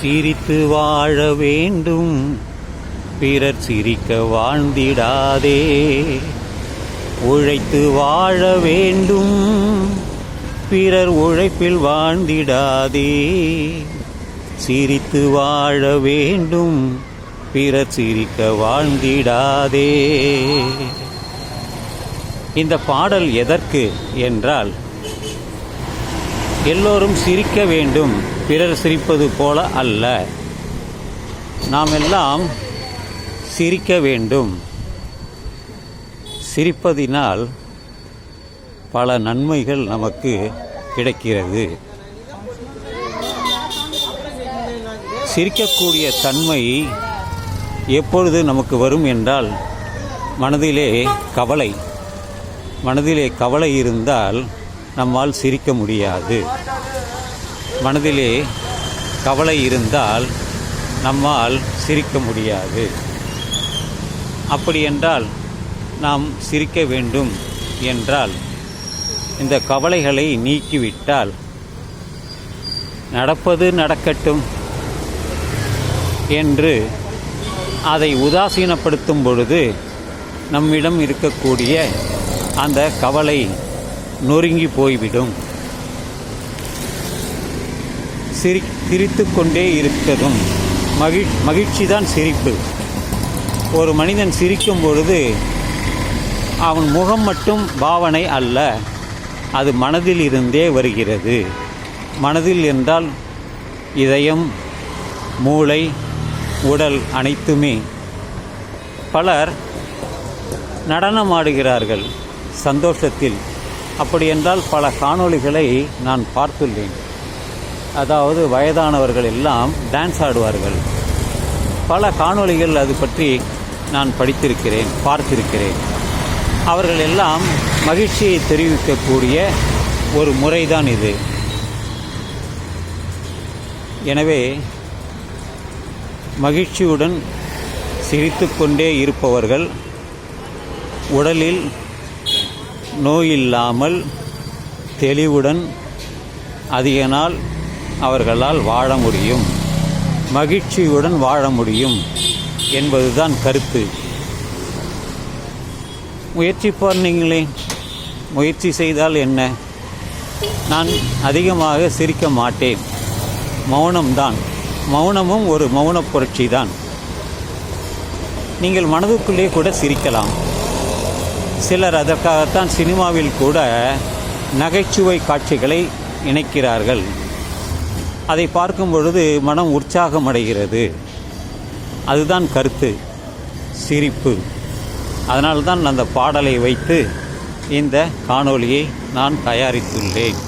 சிரித்து வாழ வேண்டும். பிறர் சிரிக்க வாழ்ந்திடாதே. உழைத்து வாழ வேண்டும். பிறர் உழைப்பில் வாழ்ந்திடாதே. சிரித்து வாழ வேண்டும். பிறர் சிரிக்க வாழ்ந்திடாதே. இந்த பாடல் எதற்கு? என்றால் எல்லோரும் சிரிக்க வேண்டும். பிறர் சிரிப்பது போல அல்ல. நாம் எல்லாம் சிரிக்க வேண்டும். சிரிப்பதினால் பல நன்மைகள் நமக்கு கிடைக்கிறது. சிரிக்கக்கூடிய தன்மை எப்பொழுது நமக்கு வரும் என்றால் மனதிலே கவலை. மனதிலே கவலை இருந்தால் நம்மால் சிரிக்க முடியாது. மனதிலே கவலை இருந்தால் நம்மால் சிரிக்க முடியாது. அப்படி என்றால் நாம் சிரிக்க வேண்டும் என்றால் இந்த கவலைகளை நீக்கிவிட்டால் நடப்பது நடக்கட்டும் என்று அதை உதாசீனப்படுத்தும் பொழுது நம்மிடம் இருக்கக்கூடிய அந்த கவலை நொறுங்கி போய்விடும். சிரி சிரித்து கொண்டே இருக்கதும் மகிழ் மகிழ்ச்சி தான் சிரிப்பு. ஒரு மனிதன் சிரிக்கும் பொழுது அவன் முகம் மட்டும் பாவனை அல்ல அது மனதில் இருந்தே வருகிறது. மனதில் என்றால் இதயம் மூளை உடல் அனைத்துமே. பலர் நடனமாடுகிறார்கள் சந்தோஷத்தில். அப்படி என்றால் பல காணொளிகளை நான் பார்த்துள்ளேன். அதாவது வயதானவர்கள் எல்லாம் டான்ஸ் ஆடுவார்கள். பல காணொளிகள் அது பற்றி நான் படித்திருக்கிறேன் பார்த்திருக்கிறேன். அவர்கள் எல்லாம் மகிழ்ச்சியை தெரிவிக்கக்கூடிய ஒரு முறைதான் இது. எனவே மகிழ்ச்சியுடன் சிரித்துக்கொண்டே இருப்பவர்கள் உடலில் நோயில்லாமல் தெளிவுடன் அதிக நாள் அவர்களால் வாழ முடியும். மகிழ்ச்சியுடன் வாழ முடியும் என்பதுதான் கருத்து. முயற்சி பண்ணீங்களே முயற்சி செய்தால் என்ன? நான் அதிகமாக சிரிக்க மாட்டேன். மௌனம்தான். மௌனமும் ஒரு மௌன புரட்சி தான் நீங்கள் மனதுக்குள்ளே கூட சிரிக்கலாம். சிலர் அதற்காகத்தான் சினிமாவில் கூட நகைச்சுவை காட்சிகளை இணைக்கிறார்கள். அதை பார்க்கும் பொழுது மனம் உற்சாகம் அடைகிறது அதுதான் கருத்து சிரிப்பு. அதனால்தான் அந்த பாடலை வைத்து இந்த காணொளியை நான் தயாரித்துள்ளேன்.